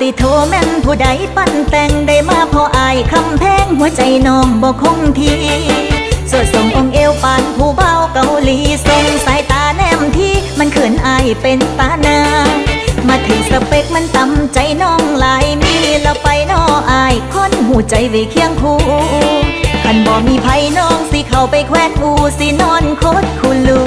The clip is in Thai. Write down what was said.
ติโทแม่นผู้ใดปั้นแต่งได้มาพออายคำแพงหัวใจน้องบ่คงที่สวดส่งองเอวปานผู้เบาเกาหลีส่งสายตาแนมที่มันเขินอายเป็นตานา มาถึงสเปกมันต่ำใจน้องหลายมีแล้วไปนออายคนหูใจไว้เคียงคู่คันบ่มีไผน้องสิเข้าไปแควนอูสินอนโคตรคุลูคุลู